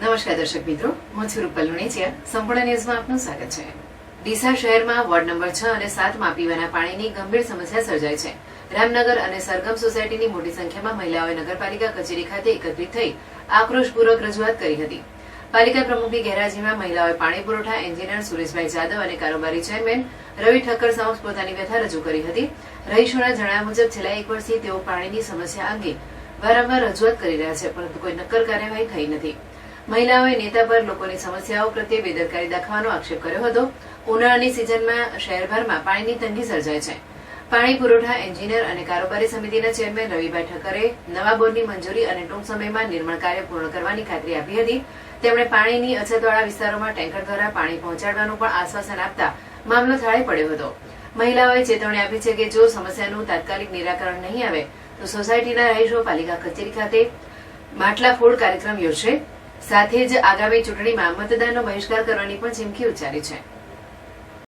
નમસ્કાર દર્શક મિત્રો, હું છું રૂપલ લુણેચિયા. સંપૂર્ણ ન્યૂઝમાં આપનું સ્વાગત છે. ડીસા શહેરમાં વોર્ડ નંબર છ અને સાતમાં પીવાના પાણીની ગંભીર સમસ્યા સર્જાઈ છે. રામનગર અને સરગમ સોસાયટીની મોટી સંખ્યામાં મહિલાઓએ નગરપાલિકા કચેરી ખાતે એકત્રિત થઈ આક્રોશપૂર્વક રજૂઆત કરી હતી. પાલિકા પ્રમુખની ગેરહાજરીમાં મહિલાઓએ પાણી પુરવઠા એન્જિનિયર સુરેશભાઈ જાદવ અને કારોબારી ચેરમેન રવિ ઠક્કર સમક્ષ પોતાની વ્યથા રજૂ કરી હતી. રહીશોના જણાવ્યા મુજબ, છેલ્લા એક વર્ષથી તેઓ પાણીની સમસ્યા અંગે વારંવાર રજૂઆત કરી રહ્યા છે, પરંતુ કોઈ નક્કર કાર્યવાહી થઈ નથી. મહિલાઓએ નેતા પર લોકોની સમસ્યાઓ પ્રત્યે બેદરકારી દાખવાનો આક્ષેપ કર્યો હતો. ઉનાળાની સિઝનમાં શહેરભરમાં પાણીની તંગી સર્જાય છે. પાણી પુરવઠા એન્જિનિયર અને કારોબારી સમિતિના ચેરમેન રવિભાઈ ઠક્કરે નવા બોરની મંજૂરી અને ટૂંક સમયમાં નિર્માણ કાર્ય પૂર્ણ કરવાની ખાતરી આપી હતી. તેમણે પાણીની અછતવાળા વિસ્તારોમાં ટેન્કર દ્વારા પાણી પહોંચાડવાનું પણ આશ્વાસન આપતા મામલો થાળે પડ્યો હતો. મહિલાઓએ ચેતવણી આપી છે કે જો સમસ્યાનું તાત્કાલિક નિરાકરણ નહીં આવે, તો સોસાયટીના રહીશો પાલિકા કચેરી ખાતે માટલા ફોડ કાર્યક્રમ યોજશે. સાથે જ આગામી ચૂંટણીમાં મતદાનનો બહિષ્કાર કરવાની પણ ચીમકી ઉચ્ચારી છે.